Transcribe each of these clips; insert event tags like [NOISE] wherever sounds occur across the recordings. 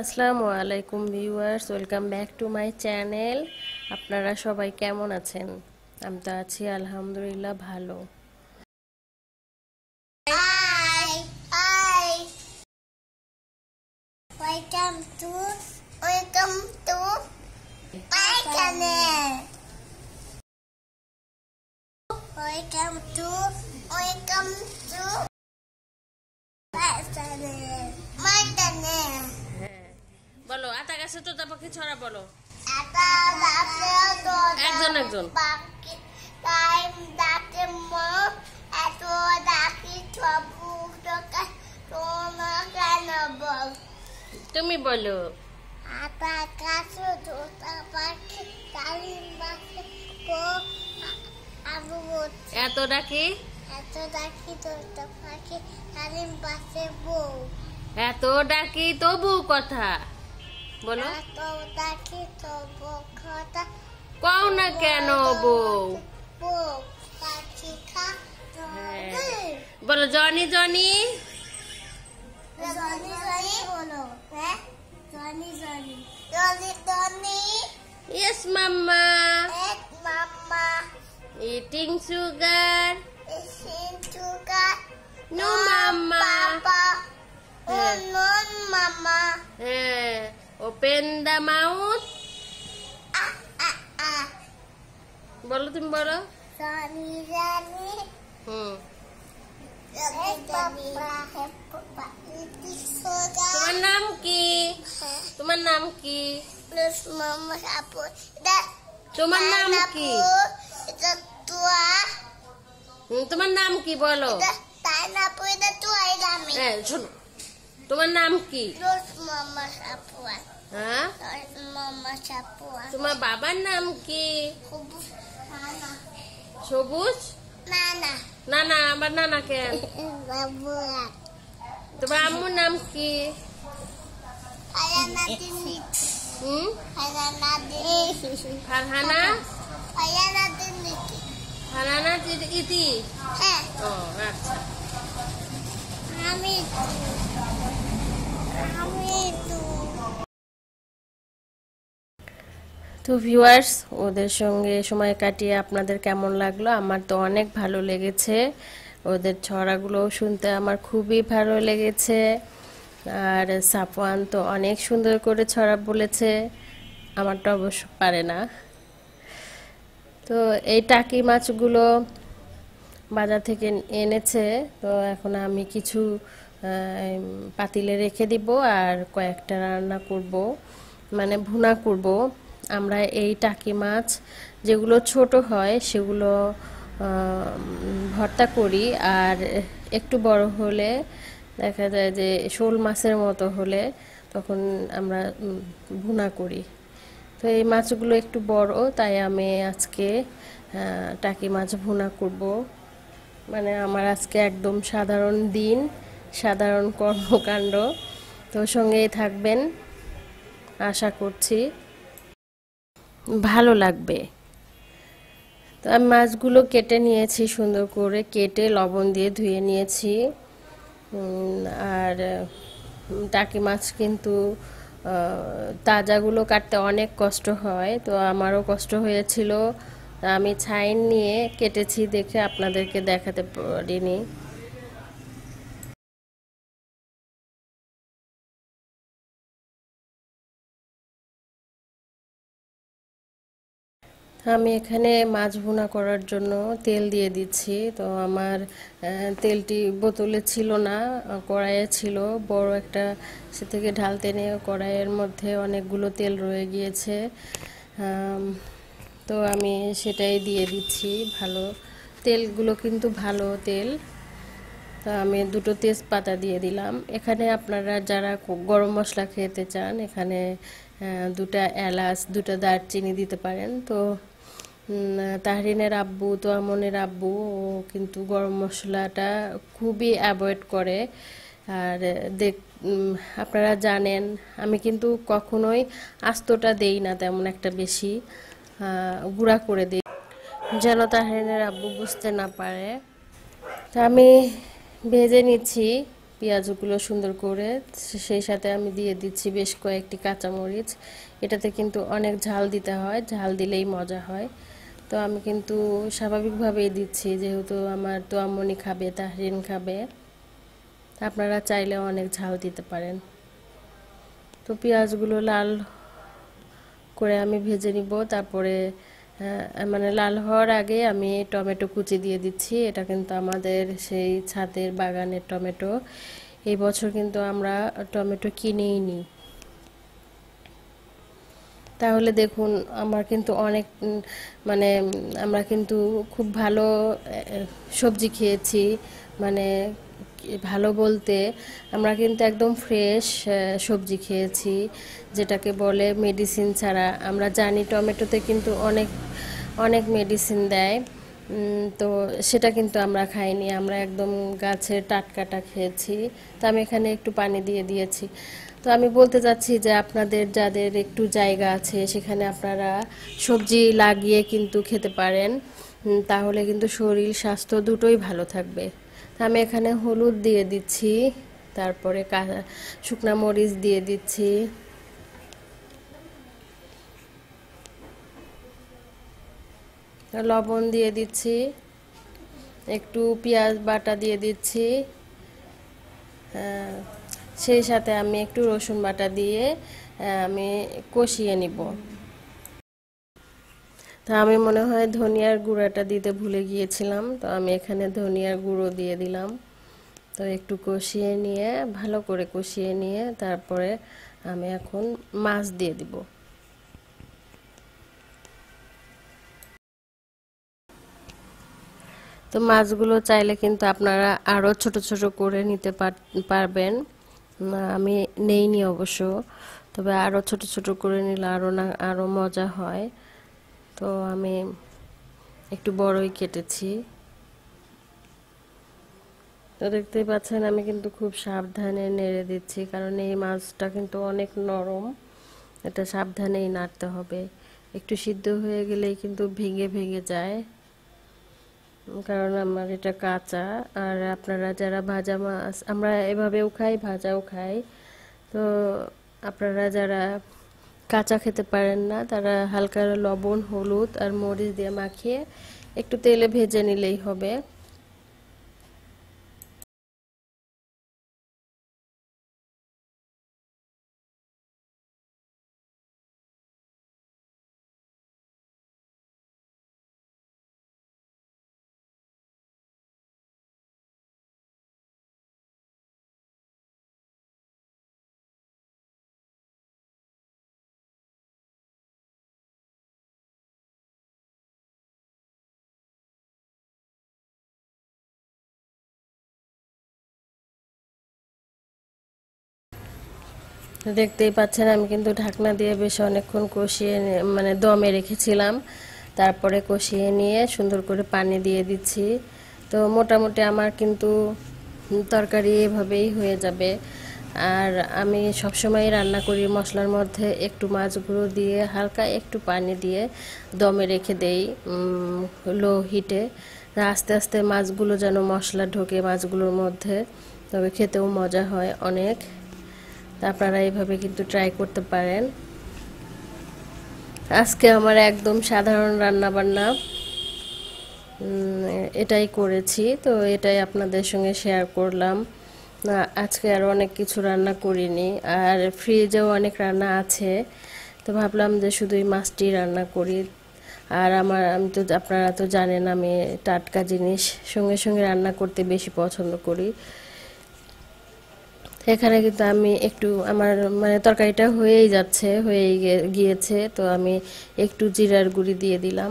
আসসালামু আলাইকুম viewers, welcome back to my channel. আপনারা সবাই কেমন আছেন? আমি তো আছি আলহামদুলিল্লাহ ভালো। গাছে তোতা পাখি ছড়া বলো। একজন একজন। তুমি বলো। তোতা পাখি কালিম পাখি আবু এত ডাকি? এত ডাকি তোতা পাখি কালিম পাশে বউ। এত ডাকি তবু কথা। বলো এত ডাকি তবু কথা কও না কেন বউ বউ পাখি খা হ্যাঁ। বলো জনি জনি জনি জনি বলো হ্যাঁ Johnny Johnny Johnny Johnny yes mama এক মাম্মা ইটিং সুগার ইসিন চুকা নো মাম্মা পাপা হ্যাঁ। নন মামা হ্যাঁ ওপেন দ্য মাউথ আ আ আ বলো তুমি বলো জনি জনি হুম এক পাপা এক পাপা ইটি সোজা তোমার নাম কি তোমার নাম কি প্লাস মামা আপু দা তোমার নাম কি এটা তুয়া হুম, তোমার নাম কি বলো এটা তাই না আপু এটা তুয়াই দামি হ্যাঁ শোনো Cuma 6 ki. Terus mama sapuan. Hah? Mama sapuan. Cuma baba 6 ki. Kubus mana? Subus? Nana. Nana, banana ke? [LAUGHS] Babuat. Coba kamu 6 ki. Hmm? Farhana Dini. Hmm? Farhana Dini. Farhana? Farhana Dini. Farhana itu, Eh. Oh, nah. ngerti. Amin. তো তো viewers ওদের সঙ্গে সময় কাটিয়ে আপনাদের কেমন লাগল? আমার তো অনেক ভালো লেগেছে। ওদের ছড়াগুলো শুনতে আমার খুবই ভালো লেগেছে। আর সাফওয়ান তো অনেক সুন্দর করে ছড়া বলেছে। আমারটা অবশ্য পারে না। তো এই টাকি মাছগুলো বাজার থেকে এনেছে। তো এখন আমি কিছু পাতিলে রেখে দিব আর কয়েকটা রান্না করব মানে ভুনা করব। আমরা এই টাকি মাছ যেগুলো ছোট হয় সেগুলো ভর্তা করি আর একটু বড় হলে দেখা যায় যে শোল মাছের মতো হলে তখন আমরা ভুনা করি। তো এই মাছগুলো একটু বড়, তাই আমি আজকে টাকি মাছ ভুনা করব। মানে আমার আজকে একদম সাধারণ দিন। সাধারণ কর্মকাণ্ড। তো সঙ্গেই থাকবেন, আশা করছি। ভালো লাগবে। তো আমি মাছগুলো কেটে নিয়েছি সুন্দর করে, কেটে লবণ দিয়ে ধুয়ে নিয়েছি। আর টাকি মাছ কিন্তু তাজাগুলো কাটতে অনেক কষ্ট হয়। তো আমারও কষ্ট হয়েছিল। আমি ছাইন নিয়ে কেটেছি দেখে আপনাদেরকে দেখাতে পারিনি। আমি এখানে মাছ ভুনা করার জন্য তেল দিয়ে দিচ্ছি। তো আমার তেলটি বোতলে ছিল না, কড়াইয়ে ছিল। বড় একটা সে থেকে ঢালতে নিয়ে কড়াইয়ের মধ্যে অনেকগুলো তেল রয়ে গিয়েছে। তো আমি সেটাই দিয়ে দিচ্ছি। ভালো, তেলগুলো কিন্তু ভালো তেল। তো আমি দুটো তেজপাতা দিয়ে দিলাম। এখানে আপনারা যারা গরম মশলা খেতে চান, এখানে দুটা এলাচ, দুটা দারচিনি দিতে পারেন। তো তাহরিনের আব্বু তো আমনের আব্বু, ও কিন্তু গরম মশলাটা খুবই অ্যাভয়েড করে। আর দেখ আপনারা জানেন, আমি কিন্তু কখনোই আস্তটা দেই না তেমন একটা বেশি গুঁড়া করে দিই, যেন তাহরিনের আব্বু বুঝতে না পারে। তা আমি ভেজে নিচ্ছি পেঁয়াজগুলো সুন্দর করে সেই সাথে আমি দিয়ে দিচ্ছি বেশ কয়েকটি কাঁচামরিচ। এটাতে কিন্তু অনেক ঝাল দিতে হয়, ঝাল দিলেই মজা হয়। তো আমি কিন্তু স্বাভাবিকভাবেই দিচ্ছি, যেহেতু আমার তো আমনি খাবে, তাহরিন খাবে। আপনারা চাইলে অনেক ঝাল দিতে পারেন। তো পেঁয়াজগুলো লাল করে আমি ভেজে নিব। তারপরে মানে লাল হওয়ার আগে আমি টমেটো কুচি দিয়ে দিচ্ছি। এটা কিন্তু আমাদের সেই ছাদের বাগানের টমেটো। এই বছর কিন্তু আমরা টমেটো কিনেই নিই তাহলে দেখুন, আমার কিন্তু অনেক মানে আমরা কিন্তু খুব ভালো সবজি খেয়েছি মানে ভালো বলতে আমরা কিন্তু একদম ফ্রেশ সবজি খেয়েছি, যেটাকে বলে মেডিসিন ছাড়া। আমরা জানি টমেটোতে কিন্তু অনেক অনেক মেডিসিন দেয় তো সেটা কিন্তু আমরা খাইনি। আমরা একদম গাছের টাটকাটা খেয়েছি। তো আমি এখানে একটু পানি দিয়ে দিয়েছি। তো আমি বলতে চাচ্ছি যে আপনাদের যাদের একটু জায়গা আছে, সেখানে আপনারা সবজি লাগিয়ে কিন্তু খেতে পারেন। তাহলে কিন্তু শরীর, স্বাস্থ্য দুটোই ভালো থাকবে। আমি এখানে হলুদ দিয়ে দিচ্ছি, তারপরে শুকনা মরিচ দিয়ে দিচ্ছি। লবণ দিয়ে দিচ্ছি, একটু পেঁয়াজ বাটা দিয়ে দিচ্ছি। সেই সাথে আমি একটু রসুন বাটা দিয়ে আমি কষিয়ে নিব। তা আমি মনে হয় ধনিয়ার গুঁড়াটা দিতে ভুলে গিয়েছিলাম, তো আমি এখানে ধনিয়ার গুঁড়ো দিয়ে দিলাম। তো একটু কষিয়ে নিয়ে, ভালো করে কষিয়ে নিয়ে তারপরে আমি এখন মাছ দিয়ে দিব। তো মাছগুলো চাইলে কিন্তু আপনারা আরও ছোট ছোট করে নিতে পারবেন। আমি নেইনি অবশ্য। তবে আরও ছোট ছোট করে নিলে আরও না আরও মজা হয়। তো আমি একটু বড়ই কেটেছি। তো দেখতেই পাচ্ছেন, আমি কিন্তু খুব সাবধানে নেড়ে দিচ্ছি, কারণ এই মাছটা কিন্তু অনেক নরম। এটা সাবধানেই নাড়তে হবে। একটু সিদ্ধ হয়ে গেলেই কিন্তু ভেঙে ভেঙে যায়। কারণ আমার এটা কাঁচা আর আপনারা যারা ভাজা মাছ, আমরা এভাবেও খাই, ভাজাও খাই। তো আপনারা যারা কাঁচা খেতে পারেন না, তারা হালকা লবণ, হলুদ আর মরিচ দিয়ে মাখিয়ে একটু তেলে ভেজে নিলেই হবে। দেখতেই পাচ্ছেন, আমি কিন্তু ঢাকনা দিয়ে বেশ অনেকক্ষণ কষিয়ে মানে দমে রেখেছিলাম। তারপরে কষিয়ে নিয়ে সুন্দর করে পানি দিয়ে দিচ্ছি। তো মোটামুটি আমার কিন্তু তরকারি এভাবেই হয়ে যাবে। আর আমি সবসময় রান্না করি মশলার মধ্যে একটু মাছ গুঁড়ো দিয়ে, হালকা একটু পানি দিয়ে দমে রেখে দেই লো হিটে। আস্তে আস্তে মাছগুলো যেন মশলা ঢোকে মাছগুলোর মধ্যে, তবে খেতেও মজা হয় অনেক। আপনারা এইভাবে কিন্তু ট্রাই করতে পারেন। আজকে আমার একদম সাধারণ রান্না বান্না এটাই করেছি। তো এটাই আপনাদের সঙ্গে শেয়ার করলাম। আজকে আর অনেক কিছু রান্না করিনি। আর ফ্রিজেও অনেক রান্না আছে। তো ভাবলাম যে শুধুই মাছটি রান্না করি। আর আমার, আমি তো, আপনারা তো জানেন আমি টাটকা জিনিস সঙ্গে সঙ্গে রান্না করতে বেশি পছন্দ করি। এখানে কিন্তু আমি একটু আমার মানে তরকারিটা হয়েই যাচ্ছে হয়ে গিয়েছে, তো আমি একটু জিরার গুঁড়ি দিয়ে দিলাম।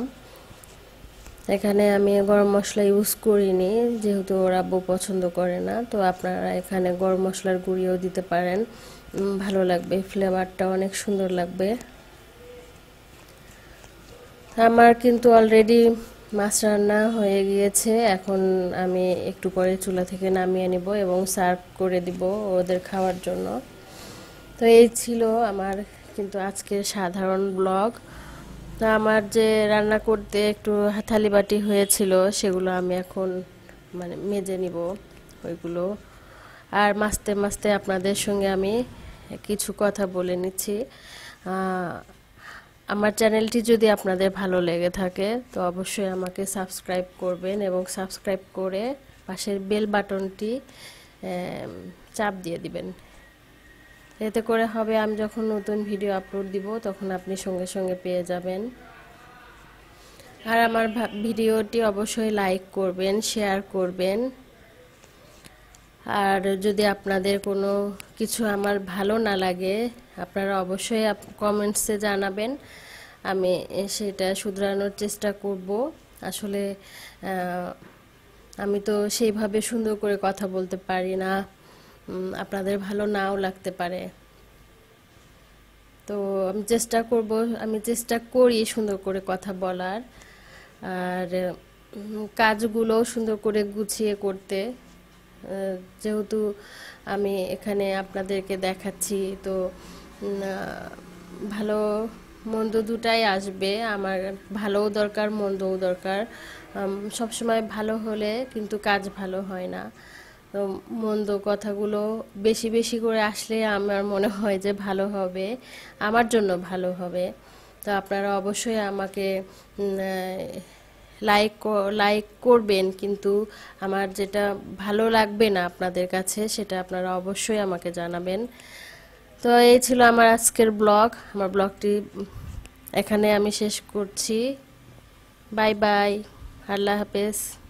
এখানে আমি গরম মশলা ইউজ করিনি, যেহেতু ওরা বউ পছন্দ করে না, তো আপনারা এখানে গরম মশলার গুঁড়িও দিতে পারেন। ভালো লাগবে ফ্লেভারটা অনেক সুন্দর লাগবে। আমার কিন্তু অলরেডি মাছ রান্না হয়ে গিয়েছে। এখন আমি একটু পরে চুলা থেকে নামিয়ে নিব এবং সার্ভ করে দিব ওদের খাওয়ার জন্য। তো এই ছিল আমার কিন্তু আজকে সাধারণ ব্লগ। তো আমার যে রান্না করতে একটু হাতালি বাটি হয়েছিল, সেগুলো আমি এখন মানে মেজে নিব ওইগুলো। আর মাস্তে মাস্তে আপনাদের সঙ্গে আমি কিছু কথা বলে নিচ্ছি। আমার চ্যানেলটি যদি আপনাদের ভালো লেগে থাকে, তো অবশ্যই আমাকে সাবস্ক্রাইব করবেন এবং সাবস্ক্রাইব করে পাশের বেল বাটনটি চাপ দিয়ে দিবেন। এতে করে হবে আমি যখন নতুন ভিডিও আপলোড দিব, তখন আপনি সঙ্গে সঙ্গে পেয়ে যাবেন। আর আমার ভিডিওটি অবশ্যই লাইক করবেন, শেয়ার করবেন। আর যদি আপনাদের কোনো কিছু আমার ভালো না লাগে, আপনারা অবশ্যই কমেন্টসে জানাবেন। আমি সেটা শুধরানোর চেষ্টা করব। আসলে আমি তো সেইভাবে সুন্দর করে কথা বলতে পারি না। আপনাদের ভালো নাও লাগতে পারে। তো আমি চেষ্টা করব, আমি চেষ্টা করি সুন্দর করে কথা বলার। আর কাজগুলো সুন্দর করে গুছিয়ে করতে। যেহেতু আমি এখানে আপনাদেরকে দেখাচ্ছি, তো ভালো মন্দ দুটাই আসবে। আমার ভালোও দরকার, মন্দও দরকার। সবসময় ভালো হলে কিন্তু কাজ ভালো হয় না। তো মন্দ কথাগুলো বেশি বেশি করে আসলে আমার মনে হয় যে ভালো হবে, আমার জন্য ভালো হবে। তো আপনারা অবশ্যই আমাকে লাইক লাইক করবেন, কিন্তু আমার যেটা ভালো লাগবে না আপনাদের কাছে, সেটা আপনারা অবশ্যই আমাকে জানাবেন। তো এই ছিল আমার আজকের ব্লগ। আমার ব্লগটি এখানে আমি শেষ করছি। Bye bye. আল্লাহ হাফেজ।